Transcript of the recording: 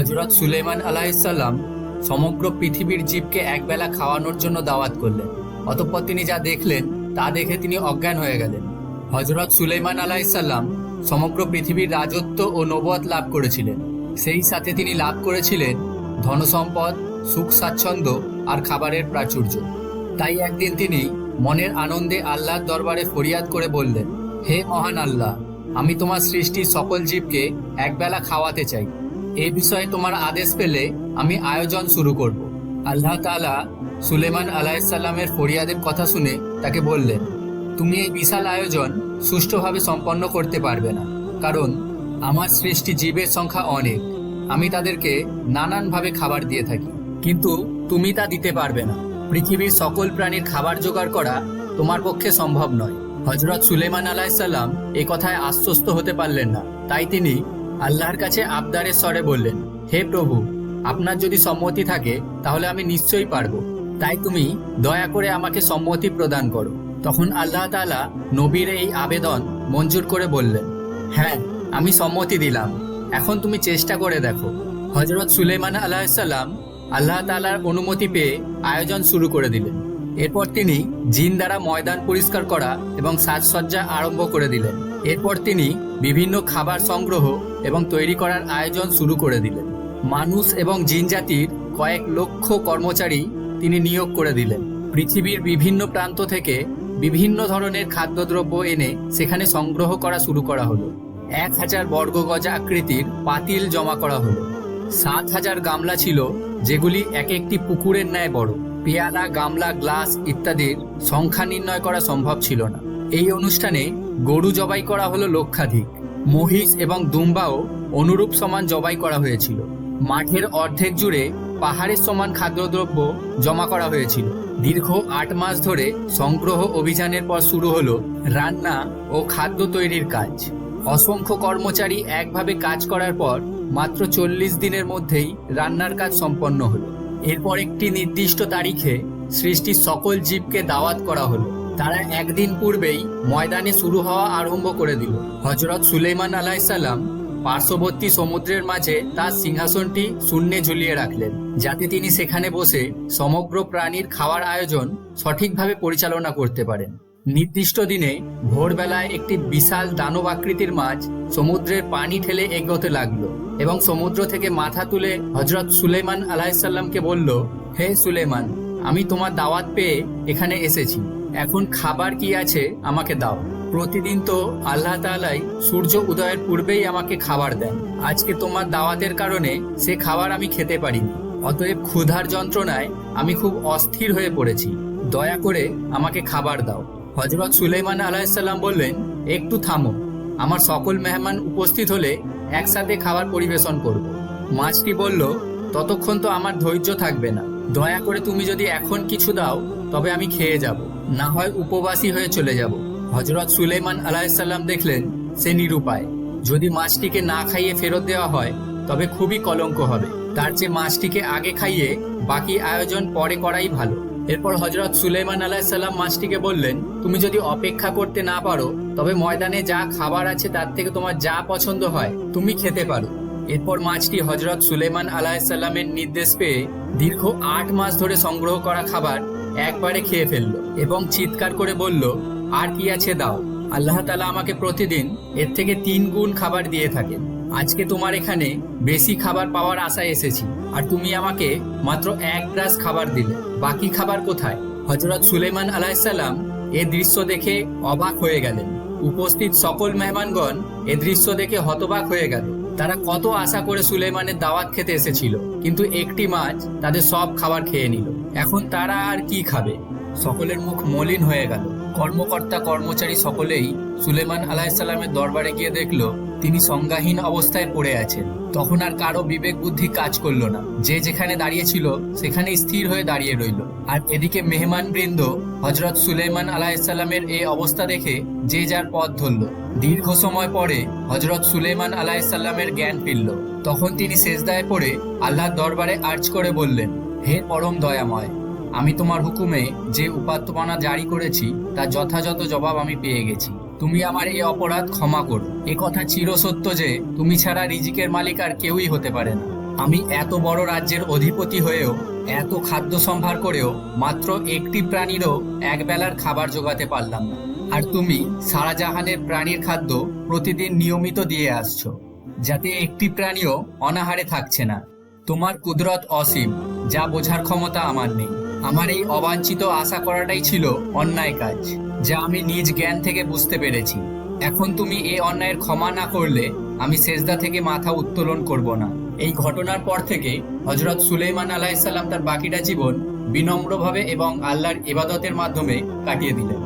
হজরত সুলেমান আলাহিসাল্লাম সমগ্র পৃথিবীর জীবকে একবেলা খাওয়ানোর জন্য দাওয়াত করলেন। অতঃপর তিনি যা দেখলেন, তা দেখে তিনি অজ্ঞান হয়ে গেলেন। হজরত সুলেমান আলাহিসাল্লাম সমগ্র পৃথিবীর রাজত্ব ও নবত লাভ করেছিলেন। সেই সাথে তিনি লাভ করেছিলেন ধনসম্পদ, সুখ স্বাচ্ছন্দ্য আর খাবারের প্রাচুর্য। তাই একদিন তিনি মনের আনন্দে আল্লাহর দরবারে ফরিয়াদ করে বললেন, হে মহান আল্লাহ, আমি তোমার সৃষ্টির সকল জীবকে একবেলা খাওয়াতে চাই। এ বিষয়ে তোমার আদেশ পেলে আমি আয়োজন শুরু করব। আল্লাহ তাআলা সুলেমান আলাহিসাল্লামের ফরিয়াদের কথা শুনে তাকে বললেন, তুমি এই বিশাল আয়োজন সুষ্ঠুভাবে সম্পন্ন করতে পারবে না, কারণ আমার সৃষ্টি জীবের সংখ্যা অনেক। আমি তাদেরকে নানানভাবে খাবার দিয়ে থাকি, কিন্তু তুমি তা দিতে পারবে না। পৃথিবীর সকল প্রাণীর খাবার জোগাড় করা তোমার পক্ষে সম্ভব নয়। হজরত সুলেমান আলাহিসাল্লাম এই কথায় আশ্বস্ত হতে পারলেন না। তাই তিনি আল্লাহর কাছে আবদারের স্বরে বললেন, হে প্রভু, আপনার যদি সম্মতি থাকে, তাহলে আমি নিশ্চয়ই পারব। তাই তুমি দয়া করে আমাকে সম্মতি প্রদান করো। তখন আল্লাহ তাআলা নবীর এই আবেদন মঞ্জুর করে বললেন হ্যাঁ আমি সম্মতি দিলাম। এখন তুমি চেষ্টা করে দেখো। হজরত সুলেমান আলাহিসাল্লাম আল্লাহ তালার অনুমতি পেয়ে আয়োজন শুরু করে দিলেন। এরপর তিনি জিন দ্বারা ময়দান পরিষ্কার করা এবং সাজসজ্জা আরম্ভ করে দিলেন। এরপর তিনি বিভিন্ন খাবার সংগ্রহ এবং তৈরি করার আয়োজন শুরু করে দিলেন। মানুষ এবং জিনজাতির কয়েক লক্ষ কর্মচারী তিনি নিয়োগ করে দিলেন। পৃথিবীর বিভিন্ন প্রান্ত থেকে বিভিন্ন ধরনের খাদ্যদ্রব্য এনে সেখানে সংগ্রহ করা শুরু করা হলো। এক হাজার বর্গ গজ আকৃতির পাতিল জমা করা হলো। সাত হাজার গামলা ছিল, যেগুলি এক একটি পুকুরের ন্যায় বড়। পেয়ালা, গামলা, গ্লাস ইত্যাদির সংখ্যা নির্ণয় করা সম্ভব ছিল না। এই অনুষ্ঠানে গরু জবাই করা হলো লক্ষাধিক। মহিষ এবং দুম্বাও অনুরূপ সমান জবাই করা হয়েছিল। মাঠের অর্ধেক জুড়ে পাহাড়ের সমান খাদ্যদ্রব্য জমা করা হয়েছিল। দীর্ঘ আট মাস ধরে সংগ্রহ অভিযানের পর শুরু হলো রান্না ও খাদ্য তৈরির কাজ। অসংখ্য কর্মচারী একভাবে কাজ করার পর মাত্র চল্লিশ দিনের মধ্যেই রান্নার কাজ সম্পন্ন হলো। এরপর একটি নির্দিষ্ট তারিখে সৃষ্টির সকল জীবকে দাওয়াত করা হলো। তারা একদিন পূর্বেই ময়দানে শুরু হওয়া আরম্ভ করে দিল। হজরত সুলেমান আলাইসাল্লাম পার্শ্ববর্তী সমুদ্রের মাঝে তার সিংহাসনটি শূন্যে ঝুলিয়ে রাখলেন, যাতে তিনি সেখানে বসে সমগ্র প্রাণীর খাওয়ার আয়োজন সঠিকভাবে পরিচালনা করতে পারেন। নির্দিষ্ট দিনে ভোরবেলায় একটি বিশাল দানব আকৃতির মাছ সমুদ্রের পানি ঠেলে এগোতে লাগল এবং সমুদ্র থেকে মাথা তুলে হজরত সুলেমান আলাহিসাল্লামকে বলল, হে সুলেমান আমি তোমার দাওয়াত পেয়ে এখানে এসেছি। এখন খাবার কি আছে আমাকে দাও। প্রতিদিন তো আল্লাহ তাআলাই সূর্য উদয়ের পূর্বেই আমাকে খাবার দেন। আজকে তোমার দাওয়াতের কারণে সে খাবার আমি খেতে পারিনি। অতএব ক্ষুধার যন্ত্রণায় আমি খুব অস্থির হয়ে পড়েছি। দয়া করে আমাকে খাবার দাও। হজরত সুলেমান আলাহিসাল্লাম বললেন, একটু থামো। আমার সকল মেহমান উপস্থিত হলে একসাথে খাবার পরিবেশন করব। মাছটি বলল, ততক্ষণ তো আমার ধৈর্য থাকবে না। দয়া করে তুমি যদি এখন কিছু দাও, তবে আমি খেয়ে যাব। না হয় উপবাসী হয়ে চলে যাব। হজরত সুলেমান আলাহিসাল্লাম দেখলেন, সে নিরুপায়। যদি মাছটিকে না খাইয়ে ফেরত দেওয়া হয়, তবে খুবই কলঙ্ক হবে। তার চেয়ে মাছটিকে আগে খাইয়ে বাকি আয়োজন পরে করাই ভালো। এরপর হজরত সুলেমান আলাহিসাল্লাম মাছটিকে বললেন, তুমি যদি অপেক্ষা করতে না পারো, তবে ময়দানে যা খাবার আছে তার থেকে তোমার যা পছন্দ হয়, তুমি খেতে পারো। এরপর মাছটি হজরত সুলেমান আলাহিসাল্লামের নির্দেশ পেয়ে দীর্ঘ আট মাস ধরে সংগ্রহ করা খাবার একবারে খেয়ে ফেলল এবং চিৎকার করে বলল, আর কি আছে দাও। আল্লাহ তালা আমাকে প্রতিদিন এর থেকে তিন গুণ খাবার দিয়ে থাকেন। আজকে তোমার এখানে বেশি খাবার পাওয়ার আশায় এসেছি। আর তুমি আমাকে মাত্র এক গ্লাস খাবার দিলে। বাকি খাবার কোথায়? হজরত সুলেমান আলাহিসাল্লাম এ দৃশ্য দেখে অবাক হয়ে গেলেন। উপস্থিত সকল মেহমানগণ এ দৃশ্য দেখে হতবাক হয়ে গেল। তারা কত আশা করে সুলেমানের দাওয়াত খেতে এসেছিল, কিন্তু একটি মাছ তাদের সব খাবার খেয়ে নিল। এখন তারা আর কি খাবে? সকলের মুখ মলিন হয়ে গেল। কর্মকর্তা কর্মচারী সকলেই সুলেমান আলাহিসাল্লামের দরবারে গিয়ে দেখল, তিনি সংজ্ঞাহীন অবস্থায় পড়ে আছেন। তখন আর কারও বিবেক বুদ্ধি কাজ করল না। যে যেখানে দাঁড়িয়ে ছিল সেখানে স্থির হয়ে দাঁড়িয়ে রইল। আর এদিকে মেহমান বৃন্দ হজরত সুলেমান আলাহিসাল্লামের এই অবস্থা দেখে যে যার পথ ধরল। দীর্ঘ সময় পরে হজরত সুলেমান আলাহিসাল্লামের জ্ঞান ফিরল। তখন তিনি শেষদায় পড়ে আল্লাহর দরবারে আর্জ করে বললেন হে পরম দয়াময়, আমি তোমার হুকুমে যে উপাত্তপনা জারি করেছি, তার যথাযথ জবাব আমি পেয়ে গেছি। তুমি আমার এই অপরাধ ক্ষমা করো। এ কথা চিরসত্য যে, তুমি ছাড়া রিজিকের মালিক আর কেউই হতে পারে না। আমি এত বড় রাজ্যের অধিপতি হয়েও, এত খাদ্য সম্ভার করেও, মাত্র একটি প্রাণীরও একবেলার খাবার জোগাতে পারলাম না। আর তুমি সারাজাহানের প্রাণীর খাদ্য প্রতিদিন নিয়মিত দিয়ে আসছো, যাতে একটি প্রাণীও অনাহারে থাকছে না। তোমার কুদরত অসীম। যা বোঝার ক্ষমতা আমার নেই। আমার এই অবাঞ্ছিত আশা করাটাই ছিল অন্যায় কাজ, যা আমি নিজ জ্ঞান থেকে বুঝতে পেরেছি। এখন তুমি এই অন্যায়ের ক্ষমা না করলে আমি শেষদা থেকে মাথা উত্তোলন করব না। এই ঘটনার পর থেকে হজরত সুলেইমান আলাহিসাল্লাম তার বাকিটা জীবন বিনম্রভাবে এবং আল্লাহর ইবাদতের মাধ্যমে কাটিয়ে দিলেন।